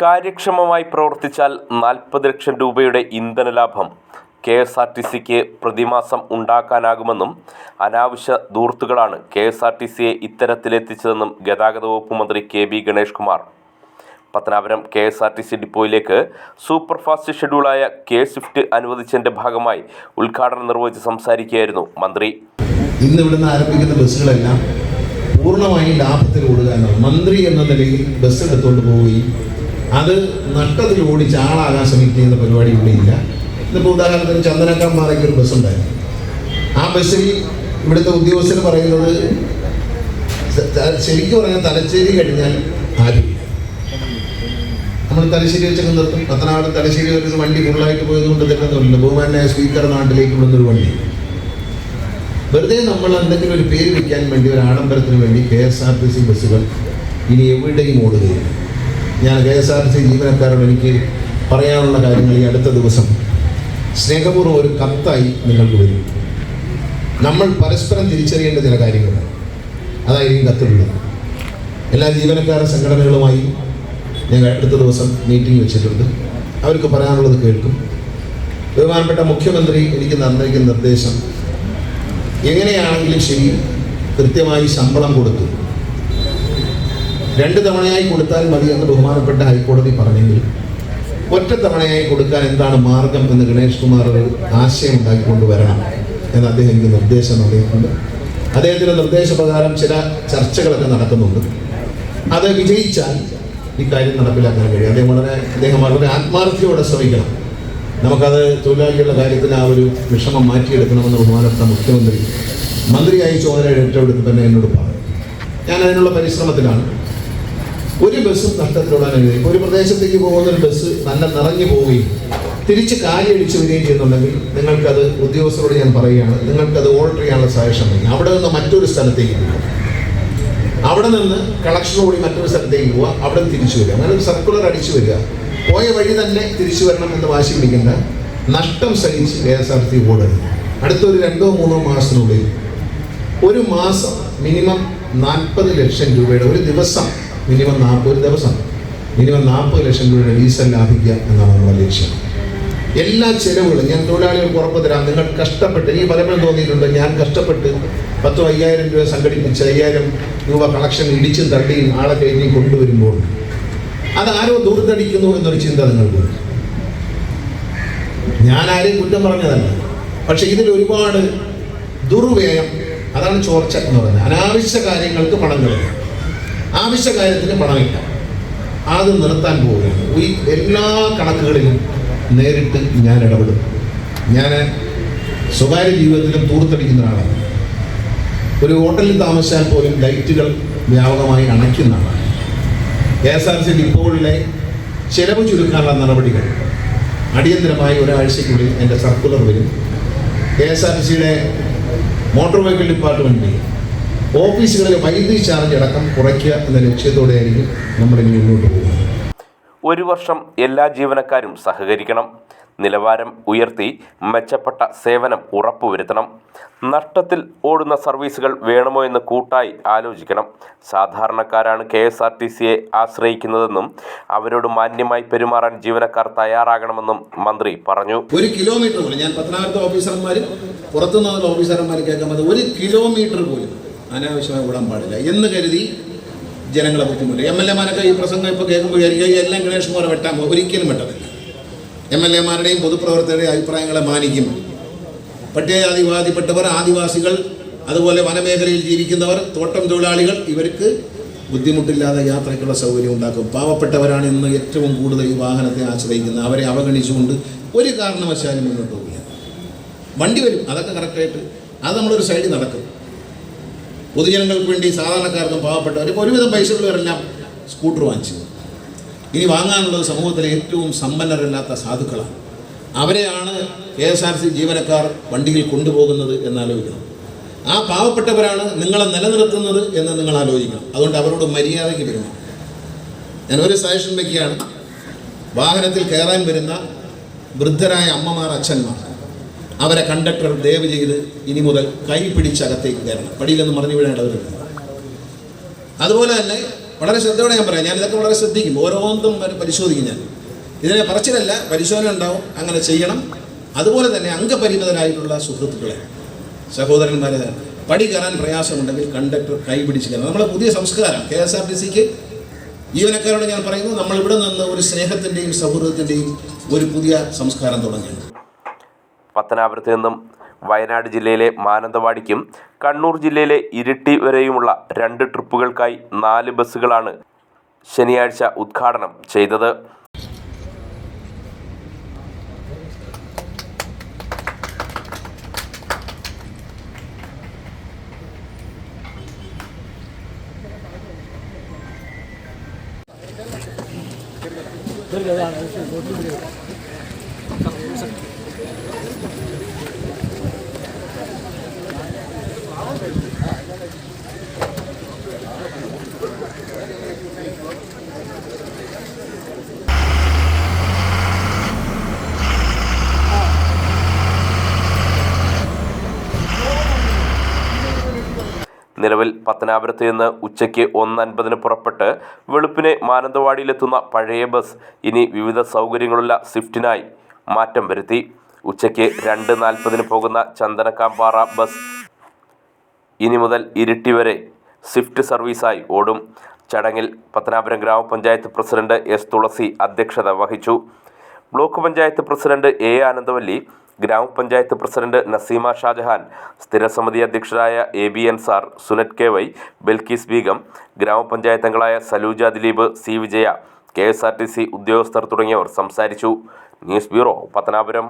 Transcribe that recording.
കാര്യക്ഷമമായി പ്രവർത്തിച്ചാൽ നാൽപ്പത് ലക്ഷം രൂപയുടെ ഇന്ധന ലാഭം കെ എസ് ആർ ടി സിക്ക് പ്രതിമാസം ഉണ്ടാക്കാനാകുമെന്നും അനാവശ്യ ദൂർത്തുകളാണ് കെ എസ് ആർ ടി സിയെ ഇത്തരത്തിലെത്തിച്ചതെന്നും ഗതാഗത വകുപ്പ് മന്ത്രി K B Ganesh Kumar. Pathanapuram K S R T C ഡിപ്പോയിലേക്ക് super fast ഷെഡ്യൂളായ കെ സ്വിഫ്റ്റ് അനുവദിച്ചതിന്റെ ഭാഗമായി ഉദ്ഘാടനം നിർവഹിച്ച് സംസാരിക്കുകയായിരുന്നു മന്ത്രി. ഇന്ന് ഇവിടുന്ന് ആരംഭിക്കുന്ന ബസ്സുകളെല്ലാം പൂർണമായും ലാഭത്തിൽ ഓടുക മന്ത്രി എന്ന നിലയിൽ ബസ് എടുത്തുകൊണ്ട് പോവുകയും അത് നഷ്ടത്തിൽ ഓടിച്ച് ആളാകാൻ ശ്രമിക്കുന്ന പരിപാടി ഇവിടെ ഇല്ല. ഇതിപ്പോൾ ഉദാഹരണത്തിന് ചന്ദനക്കാമ്പാറയ്ക്ക് ഒരു ബസ് ഉണ്ടായിരുന്നു ആ ബസ്സിൽ ഇവിടുത്തെ ഉദ്യോഗസ്ഥർ പറയുന്നത് ശരിക്കും പറഞ്ഞാൽ തലശ്ശേരി കഴിഞ്ഞാൽ ആരും നമ്മൾ തലശ്ശേരി വെച്ചൊക്കെ നിർത്തും. പത്തനാട് തലശ്ശേരി വരുന്ന വണ്ടി ഫുള്ളായിട്ട് പോയത് കൊണ്ട് തെറ്റൊന്നുമില്ല ബഹുമാനായ സ്പീക്കർ നാട്ടിലേക്ക് വിടുന്നൊരു വണ്ടി. വെറുതെ നമ്മൾ എന്തെങ്കിലും ഒരു പേര് വയ്ക്കാൻ വേണ്ടി ഒരു ആഡംബരത്തിന് വേണ്ടി K S R T C ബസ്സുകൾ ഇനി എവിടെയും ഓടുകയില്ല. ഞാൻ കെ എസ് ആർ സി ജീവനക്കാരോട് എനിക്ക് പറയാനുള്ള കാര്യങ്ങൾ ഈ അടുത്ത ദിവസം. സ്നേഹപൂർവം ഒരു കത്തായി നിങ്ങൾക്ക് വരും. നമ്മൾ പരസ്പരം തിരിച്ചറിയേണ്ട ചില കാര്യങ്ങളാണ് അതായിരിക്കും കത്തിലുള്ളത് എല്ലാ ജീവനക്കാര സംഘടനകളുമായി ഞങ്ങൾ അടുത്ത ദിവസം മീറ്റിംഗ് വെച്ചിട്ടുണ്ട്. അവർക്ക് പറയാനുള്ളത് കേൾക്കും. ബഹുമാനപ്പെട്ട മുഖ്യമന്ത്രി എനിക്ക് തന്നിരിക്കുന്ന നിർദ്ദേശം. എങ്ങനെയാണെങ്കിലും ശരി കൃത്യമായി ശമ്പളം കൊടുത്തു. രണ്ട് തവണയായി കൊടുത്താൽ മതി എന്ന് ബഹുമാനപ്പെട്ട ഹൈക്കോടതി പറഞ്ഞെങ്കിൽ ഒറ്റ തവണയായി കൊടുക്കാൻ എന്താണ് മാർഗം എന്ന് ഗണേഷ് കുമാർ ഒരു ആശയം ഉണ്ടാക്കിക്കൊണ്ട് വരണം എന്ന് അദ്ദേഹം എനിക്ക് നിർദ്ദേശം നൽകിയിട്ടുണ്ട്. അദ്ദേഹത്തിന്റെ നിർദ്ദേശപ്രകാരം ചില ചർച്ചകളൊക്കെ നടക്കുന്നുണ്ട്. അത് വിജയിച്ചാൽ ഈ കാര്യം നടപ്പിലാക്കാൻ കഴിയും. അദ്ദേഹം വളരെ അദ്ദേഹം വളരെ ആത്മാർത്ഥിയോടെ ശ്രമിക്കണം. നമുക്കത് തൊഴിലാളികളുടെ കാര്യത്തിൽ ആ ഒരു വിഷമം മാറ്റിയെടുക്കണമെന്ന് ബഹുമാനപ്പെട്ട മുഖ്യമന്ത്രി മന്ത്രിയായി ചുമതല ഏറ്റെടുത്ത് തന്നെ എന്നോട് പറഞ്ഞു. ഞാൻ അതിനുള്ള പരിശ്രമത്തിലാണ്. ഒരു ബസ്സും നഷ്ടത്തിലോടാൻ കഴിയും ഒരു പ്രദേശത്തേക്ക് പോകുന്ന ഒരു ബസ് നല്ല നിറഞ്ഞു പോവുകയും തിരിച്ച് കാലിയടിച്ചു വരികയും ചെയ്യുന്നുണ്ടെങ്കിൽ നിങ്ങൾക്കത് ഉദ്യോഗസ്ഥരോട് ഞാൻ പറയുകയാണ് നിങ്ങൾക്കത് ഓൾട്ടർ ചെയ്യാനുള്ള സജഷൻ മതി അവിടെ നിന്ന് മറ്റൊരു സ്ഥലത്തേക്ക് പോകും അവിടെ നിന്ന് കളക്ഷനോടി മറ്റൊരു സ്ഥലത്തേക്ക് പോവുക അവിടെ തിരിച്ചു വരിക. അങ്ങനെ സർക്കുലർ അടിച്ചു വരിക. പോയ വഴി തന്നെ തിരിച്ചു വരണം എന്ന് വാശി പിടിക്കേണ്ട നഷ്ടം സഹിച്ച് കെ എസ് ആർ ടി ഓടരുത് അടുത്തൊരു രണ്ടോ മൂന്നോ മാസത്തിനുള്ളിൽ ഒരു മാസം മിനിമം നാൽപ്പത് ലക്ഷം രൂപയുടെ ഒരു ദിവസം മിനിമം നാൽപ്പത് ഒരു ദിവസം മിനിമം നാൽപ്പത് ലക്ഷം രൂപയുടെ ഡീസൽ ലാഭിക്കുക എന്നാണ് നമ്മുടെ ലക്ഷ്യം. എല്ലാ ചെലവുകളും ഞാൻ തൊഴിലാളികൾക്ക് ഉറപ്പ് തരാം. നിങ്ങൾ കഷ്ടപ്പെട്ട് എനിക്ക് പലപ്പോഴും തോന്നിയിട്ടുണ്ട് ഞാൻ കഷ്ടപ്പെട്ട് പത്തോ അയ്യായിരം രൂപ സംഘടിപ്പിച്ച് അയ്യായിരം രൂപ കളക്ഷൻ ഇടിച്ചും തള്ളിയും ആളെ കയറ്റി കൊണ്ടുവരുമ്പോൾ അത് ആരോ ദൂർത്തടിക്കുന്നു എന്നൊരു ചിന്ത നിങ്ങൾക്ക് ഞാൻ ആരെയും കുറ്റം പറഞ്ഞതല്ല. പക്ഷെ ഇതിൽ ഒരുപാട് ദുർവ്യയം അതാണ് ചോർച്ച എന്ന് പറയുന്നത്. അനാവശ്യ കാര്യങ്ങൾക്ക് പണം കളയുക ആവശ്യ കാര്യത്തിന് പണമില്ല. അത് നിർത്താൻ പോവുകയാണ്. ഈ എല്ലാ കണക്കുകളിലും നേരിട്ട് ഞാൻ ഇടപെടും. ഞാൻ സ്വകാര്യ ജീവിതത്തിലും തൂർത്തടിക്കുന്ന ആളാണ് ഒരു ഹോട്ടലിൽ താമസിച്ചാൽ പോലും ലൈറ്റുകൾ വ്യാപകമായി അണയ്ക്കുന്ന ആളാണ്. കെ എസ് ആർ സി ഡിപ്പോകളിലെ ചെലവ് ചുരുക്കാനുള്ള നടപടികൾ അടിയന്തരമായി ഒരാഴ്ചയ്ക്കുള്ളിൽ എന്റെ സർക്കുലർ വരും. കെ എസ് ആർ സിയുടെ മോട്ടോർ വെഹിക്കിൾ ഡിപ്പാർട്ട്മെന്റിൽ ഓഫീസുകളിലെ വൈദ്യുതി ചാർജ് അടക്കം കുറയ്ക്കുക എന്ന ലക്ഷ്യത്തോടെയായിരിക്കും നമ്മളിനി മുന്നോട്ട് പോകുന്നത്. ഒരു വർഷം എല്ലാ ജീവനക്കാരും സഹകരിക്കണം. നിലവാരം ഉയർത്തി മെച്ചപ്പെട്ട സേവനം ഉറപ്പുവരുത്തണം. നഷ്ടത്തിൽ ഓടുന്ന സർവീസുകൾ വേണമോ എന്ന് കൂട്ടായി ആലോചിക്കണം. സാധാരണക്കാരാണ് കെ എസ് ആർ ടി സിയെ ആശ്രയിക്കുന്നതെന്നും അവരോട് മാന്യമായി പെരുമാറാൻ ജീവനക്കാർ തയ്യാറാകണമെന്നും മന്ത്രി പറഞ്ഞു. ഒരു കിലോമീറ്റർ പോലും ഞാൻ പത്തനാപുരത്തെ ഓഫീസർമാരും പുറത്തുനിന്നുള്ള ഓഫീസർമാർ കേൾക്കാൻ ഒരു കിലോമീറ്റർ പോലും അനാവശ്യമായി വിടാൻ പാടില്ല എന്ന് കരുതി ജനങ്ങളെ ബുദ്ധിമുട്ട് എം എൽ എമാരൊക്കെ ഈ പ്രസംഗം ഇപ്പോൾ കേൾക്കുമ്പോൾ എല്ലാം ഗണേഷ് കുമാർ വെട്ടാൻ പോകും. ഒരിക്കലും വെട്ടത്തില്ല. M L എമാരുടെയും പൊതുപ്രവർത്തകരുടെയും അഭിപ്രായങ്ങളെ മാനിക്കും. പട്ടികജാതിവാദിപ്പെട്ടവർ ആദിവാസികൾ അതുപോലെ വനമേഖലയിൽ ജീവിക്കുന്നവർ തോട്ടം തൊഴിലാളികൾ ഇവർക്ക് ബുദ്ധിമുട്ടില്ലാതെ യാത്രയ്ക്കുള്ള സൗകര്യം ഉണ്ടാക്കും. പാവപ്പെട്ടവരാണ് ഇന്ന് ഏറ്റവും കൂടുതൽ ഈ വാഹനത്തെ ആശ്രയിക്കുന്നത്. അവരെ അവഗണിച്ചുകൊണ്ട് ഒരു കാരണവശാലും മുന്നോട്ട് പോകില്ല വണ്ടി വരും. അതൊക്കെ കറക്റ്റായിട്ട് അത് നമ്മളൊരു സൈഡിൽ നടക്കും. പൊതുജനങ്ങൾക്ക് വേണ്ടി സാധാരണക്കാർക്കും പാവപ്പെട്ടവർ ഇപ്പോൾ ഒരുവിധം പൈസയുള്ളവരെല്ലാം സ്കൂട്ടർ വാങ്ങിച്ചു. ഇനി വാങ്ങാനുള്ളത് സമൂഹത്തിലെ ഏറ്റവും സമ്പന്നരല്ലാത്ത സാധുക്കളാണ്. അവരെയാണ് കെ എസ് ആർ സി ജീവനക്കാർ വണ്ടിയിൽ കൊണ്ടുപോകുന്നത് എന്നാലോചിക്കണം. ആ പാവപ്പെട്ടവരാണ് നിങ്ങളെ നിലനിർത്തുന്നത് എന്ന് നിങ്ങൾ ആലോചിക്കണം. അതുകൊണ്ട് അവരോട് മര്യാദയ്ക്ക് പെരുമാറും ഞാൻ ഒരു സജഷൻ വയ്ക്കുകയാണ് വാഹനത്തിൽ കയറാൻ വരുന്ന വൃദ്ധരായ അമ്മമാർ അച്ഛന്മാർ. അവരെ കണ്ടക്ടർ ദയവ് ചെയ്ത് ഇനി മുതൽ കൈ പിടിച്ചകത്തേക്ക് കയറണം. പടിയിലൊന്നും മറിഞ്ഞു വീഴേണ്ടവരുണ്ട് അതുപോലെ തന്നെ വളരെ ശ്രദ്ധയോടെ ഞാൻ പറയാം ഞാൻ ഇതൊക്കെ വളരെ ശ്രദ്ധിക്കും. ഓരോന്നും പരിശോധിക്കും ഞാൻ. ഇതിനെ പറച്ചിലല്ല പരിശോധന ഉണ്ടാവും അങ്ങനെ ചെയ്യണം. അതുപോലെ തന്നെ അംഗപരിമിതരായിട്ടുള്ള സുഹൃത്തുക്കളെ സഹോദരന്മാരെ പടി കയറാൻ പ്രയാസമുണ്ടെങ്കിൽ കണ്ടക്ടർ കൈപിടിച്ച് കയറണം. നമ്മളെ പുതിയ സംസ്കാരം കെ എസ് ആർ ടി സിക്ക് ജീവനക്കാരോട് ഞാൻ പറയുന്നു നമ്മൾ ഇവിടെ നിന്ന് ഒരു സ്നേഹത്തിന്റെയും സൗഹൃദത്തിന്റെയും ഒരു പുതിയ സംസ്കാരം തുടങ്ങിയാണ് പത്തനാപുരത്ത് നിന്നും വയനാട് ജില്ലയിലെ മാനന്തവാടിക്കും കണ്ണൂർ ജില്ലയിലെ ഇരിട്ടി വരെയുമുള്ള രണ്ട് ട്രിപ്പുകൾക്കായി നാല് ബസ്സുകളാണ് ശനിയാഴ്ച ഉദ്ഘാടനം ചെയ്തത്. നിലവിൽ പത്തനാപുരത്ത് നിന്ന് ഉച്ചയ്ക്ക് ഒന്ന് അൻപതിന് പുറപ്പെട്ട് വെളുപ്പിനെ മാനന്തവാടിയിലെത്തുന്ന പഴയ ബസ് ഇനി വിവിധ സൗകര്യങ്ങളുള്ള സ്വിഫ്റ്റിനായി മാറ്റം വരുത്തി. ഉച്ചയ്ക്ക് രണ്ട് നാൽപ്പതിന് പോകുന്ന ചന്ദനക്കാമ്പാറ ബസ് ഇനി മുതൽ ഇരുട്ടി വരെ സ്വിഫ്റ്റ് സർവീസായി ഓടും. ചടങ്ങിൽ പത്തനാപുരം ഗ്രാമപഞ്ചായത്ത് പ്രസിഡന്റ് എസ് തുളസി അധ്യക്ഷത വഹിച്ചു. Block panchayat president A Anandavalli ഗ്രാമപഞ്ചായത്ത് പ്രസിഡന്റ് നസീമ ഷാജഹാൻ സ്ഥിരസമിതി അധ്യക്ഷരായ A B Ansar Sunet K Y Balkis Beegum ഗ്രാമപഞ്ചായത്ത് അംഗങ്ങളായ Saluja Dileep C Vijaya K S R T C ഉദ്യോഗസ്ഥർ തുടങ്ങിയവർ സംസാരിച്ചു. News bureau Pathanapuram.